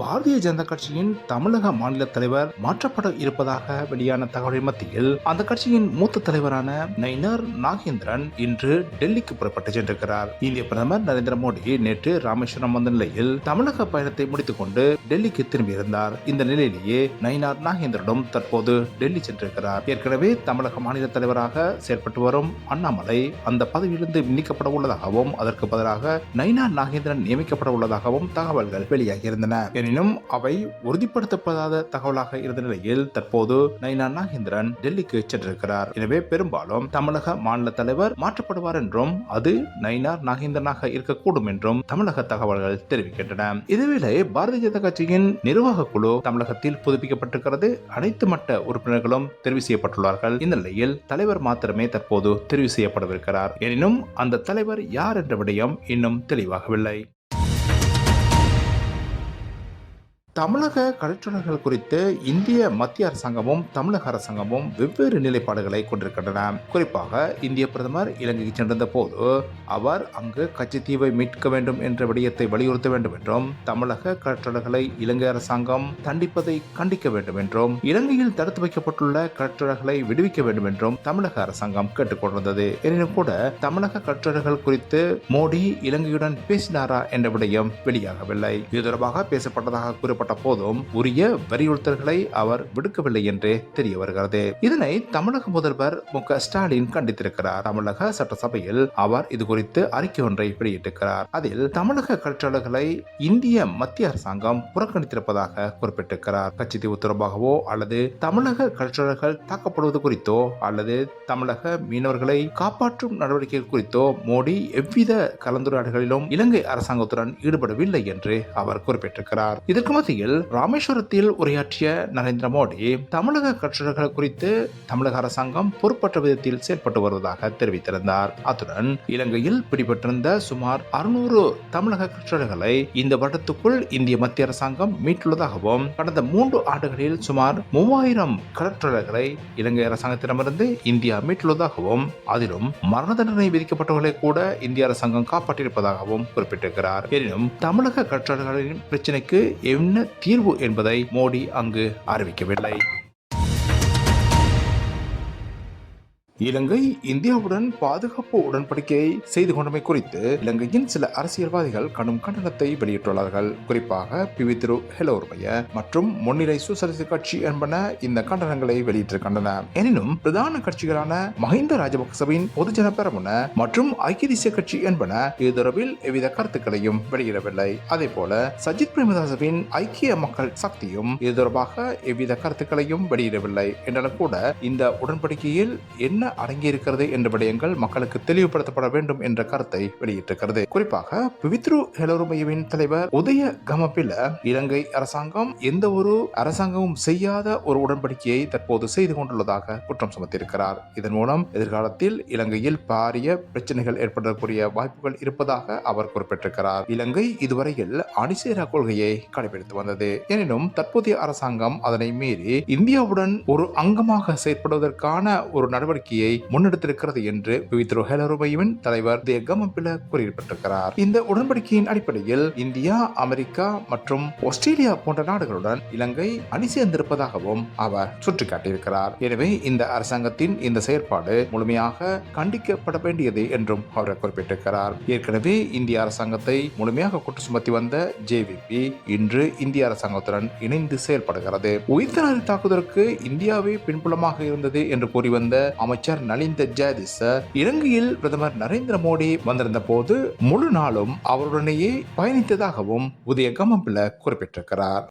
பாரதிய ஜனதா கட்சியின் தமிழக மாநில தலைவர் மாற்றப்பட இருப்பதாக வெளியான தகவலின் மத்தியில் அந்த கட்சியின் மூத்த தலைவரான நயினார் நாகேந்திரன் இன்று டெல்லிக்கு புறப்பட்டு சென்றிருக்கிறார். இந்திய பிரதமர் நரேந்திர மோடி நேற்று ராமேஸ்வரம் வந்த நிலையில் தமிழக பயணத்தை முடித்துக் கொண்டு டெல்லிக்கு திரும்பியிருந்தார். இந்த நிலையிலேயே நயினார் நாகேந்திரனும் தற்போது டெல்லி சென்றிருக்கிறார். ஏற்கனவே தமிழக மாநில தலைவராக செயல்பட்டு வரும் அண்ணாமலை அந்த பதவியிலிருந்து நீக்கப்பட உள்ளதாகவும் அதற்கு பதிலாக நயினார் நாகேந்திரன் நியமிக்கப்பட உள்ளதாகவும் தகவல்கள் வெளியாகியிருந்தன. எனினும் அவை உறுதிப்படுத்தப்படாத தகவலாக இருந்த நிலையில் தற்போது நயினா நாகேந்திரன் டெல்லிக்கு சென்றிருக்கிறார். எனவே பெரும்பாலும் தமிழக மாநில தலைவர் மாற்றப்படுவார் என்றும் அது நயினார் நாகேந்திரனாக இருக்கக்கூடும் என்றும் தமிழக தகவல்கள் தெரிவிக்கின்றன. இதேவேளை பாரதிய ஜனதா கட்சியின் நிர்வாக குழு தமிழகத்தில் புதுப்பிக்கப்பட்டிருக்கிறது. அனைத்து மட்ட உறுப்பினர்களும் தெரிவு செய்யப்பட்டுள்ளார்கள். இந்த நிலையில் தலைவர் மாத்திரமே தற்போது தெரிவு செய்யப்படவிருக்கிறார். எனினும் அந்த தலைவர் யார் என்ற விடயம் இன்னும் தெளிவாகவில்லை. தமிழக கலெக்டர்கள் குறித்து இந்திய மத்திய அரசாங்கமும் தமிழக அரசாங்கமும் வெவ்வேறு நிலைப்பாடுகளை கொண்டிருக்கின்றன. குறிப்பாக இந்திய பிரதமர் இலங்கைக்கு சென்றிருந்த போது அவர் அங்கு கச்சத்தீவை மீட்க வேண்டும் என்ற விடயத்தை வலியுறுத்த வேண்டும் என்றும் தமிழக கலெக்டர்களை இலங்கை அரசாங்கம் தண்டிப்பதை கண்டிக்க வேண்டும் என்றும் இலங்கையில் தடுத்து வைக்கப்பட்டுள்ள கலெக்டர்களை விடுவிக்க வேண்டும் என்றும் தமிழக அரசாங்கம் கேட்டுக்கொண்டிருந்தது எனினும் கூட தமிழக கலெக்டர்கள் குறித்து மோடி இலங்கையுடன் பேசினாரா என்ற விடயம் வெளியாகவில்லை. இது தொடர்பாக பேசப்பட்டதாக கூறப்பட்ட போதும் உரிய வலியுறுத்தல்களை அவர் விடுக்கவில்லை என்றே தெரிய வருகிறது. இதனை தமிழக முதல்வர் மு க ஸ்டாலின் கண்டித்திருக்கிறார். தமிழக சட்டசபையில் அவர் இது குறித்து அறிக்கை ஒன்றை வெளியிட்டிருக்கிறார். அதில் தமிழக கலெக்டர்களை இந்திய மத்திய அரசாங்கம் புறக்கணித்திருப்பதாக குறிப்பிட்டிருக்கிறார். கட்சித்தீவு தொடர்பாகவோ அல்லது தமிழக கலெக்டர்கள் தாக்கப்படுவது குறித்தோ அல்லது தமிழக மீனவர்களை காப்பாற்றும் நடவடிக்கைகள் குறித்தோ மோடி எவ்வித கலந்துரையாடல்களிலும் இலங்கை அரசாங்கத்துடன் ஈடுபடவில்லை என்று அவர் குறிப்பிட்டிருக்கிறார். இதற்கு மத்திய மத்தியில் ராமேஸ்வரத்தில் உரையாற்றிய நரேந்திர மோடி தமிழக கட்சிகள் குறித்து தமிழக அரசாங்கம் பொறுப்பற்ற விதத்தில் செயல்பட்டு வருவதாக தெரிவித்திருந்தார். அத்துடன் இலங்கையில் பிடிபட்டிருந்த சுமார் அறுநூறு தமிழக கட்சிகளை இந்த வருடத்துக்குள் இந்திய மத்திய அரசாங்கம் மீட்டுள்ளதாகவும் கடந்த மூன்று ஆண்டுகளில் சுமார் மூவாயிரம் கலெக்டர்களை இலங்கை அரசாங்கத்திடமிருந்து இந்தியா மீட்டுள்ளதாகவும் அதிலும் மரண தண்டனை விதிக்கப்பட்டவர்களை கூட இந்திய அரசாங்கம் காப்பாற்றியிருப்பதாகவும் குறிப்பிட்டிருக்கிறார். எனினும் தமிழக கலெக்டர்களின் பிரச்சனைக்கு என்ன தீர்வு என்பதை மோடி அங்கு அறிவிக்கவில்லை. இலங்கை இந்தியாவுடன் பாதுகாப்பு உடன்படிக்கையை செய்து கொண்டமை குறித்து இலங்கையின் சில அரசியல்வாதிகள் கடும் கண்டனத்தை வெளியிட்டுள்ளார்கள். குறிப்பாக பிவி திரு ஹெலோர்மய மற்றும் முன்னிலை சோசலிச கட்சி என்பன இந்த கண்டனங்களை வெளியிட்டிருக்கின்றன. எனினும் பிரதான கட்சிகளான மஹிந்த ராஜபக்சவின் பொதுஜன பெரமுன மற்றும் ஐக்கிய தேசிய கட்சி என்பன இது தொடர்பில் எவ்வித கருத்துக்களையும் வெளியிடவில்லை. அதே போல சஜித் பிரேமதாசவின் ஐக்கிய மக்கள் சக்தியும் இது தொடர்பாக எவ்வித கருத்துக்களையும் வெளியிடவில்லை. என்றாலும் கூட இந்த உடன்படிக்கையில் என்ன அடங்கியிருக்கிறது என்ற விடயங்கள் மக்களுக்கு தெளிவுபடுத்தப்பட வேண்டும் என்ற கருத்தை வெளியிட்டிருக்கிறது. குறிப்பாக பிவித்ரு ஹெலோருமையவின் தலைவர் உதய கமப்பில இலங்கை அரசாங்கம் எந்த ஒரு அரசாங்கமும் செய்யாத ஒரு உடன்படிக்கையை தற்போது செய்து கொண்டுள்ளதாக குற்றம் சுமத்தியிருக்கிறார். இதன் மூலம் எதிர்காலத்தில் இலங்கையில் பாரிய பிரச்சனைகள் ஏற்படக்கூடிய வாய்ப்புகள் இருப்பதாக அவர் குறிப்பிட்டிருக்கிறார். இலங்கை இதுவரையில் அணிசேரா கொள்கையை கடைபிடித்து வந்தது. எனினும் தற்போதைய அரசாங்கம் அதனை மீறி இந்தியாவுடன் ஒரு அங்கமாக செயற்படுவதற்கான ஒரு நடவடிக்கை நடவடிக்கையை முன்னெடுத்திருக்கிறது என்று பவித்ரோ ஹெலருமையின் தலைவர் தே கமபில குறிப்பிட்டிருக்கிறார் இந்த உடன்படிக்கையின் அடிப்படையில் இந்தியா அமெரிக்கா மற்றும் ஆஸ்திரேலியா போன்ற நாடுகளுடன் இலங்கை அணி சேர்ந்திருப்பதாகவும் அவர் சுட்டிக்காட்டியிருக்கிறார். எனவே இந்த அரசாங்கத்தின் இந்த செயற்பாடு முழுமையாக கண்டிக்கப்பட வேண்டியது என்றும் அவர் குறிப்பிட்டிருக்கிறார். ஏற்கனவே இந்திய அரசாங்கத்தை முழுமையாக குற்றம் சுமத்தி வந்த ஜேவிபி இன்று இந்திய அரசாங்கத்துடன் இணைந்து செயல்படுகிறது. உயிர்த்தனாரி தாக்குதலுக்கு இந்தியாவே பின்புலமாக இருந்தது என்று கூறி வந்த அமைச்சர் நலிந்த ஜெயதிச இலங்கையில் பிரதமர் நரேந்திர மோடி வந்திருந்த போது முழு நாளும் அவருடனேயே பயணித்ததாகவும் உதய கமம்பில குறிப்பிட்டிருக்கிறார்.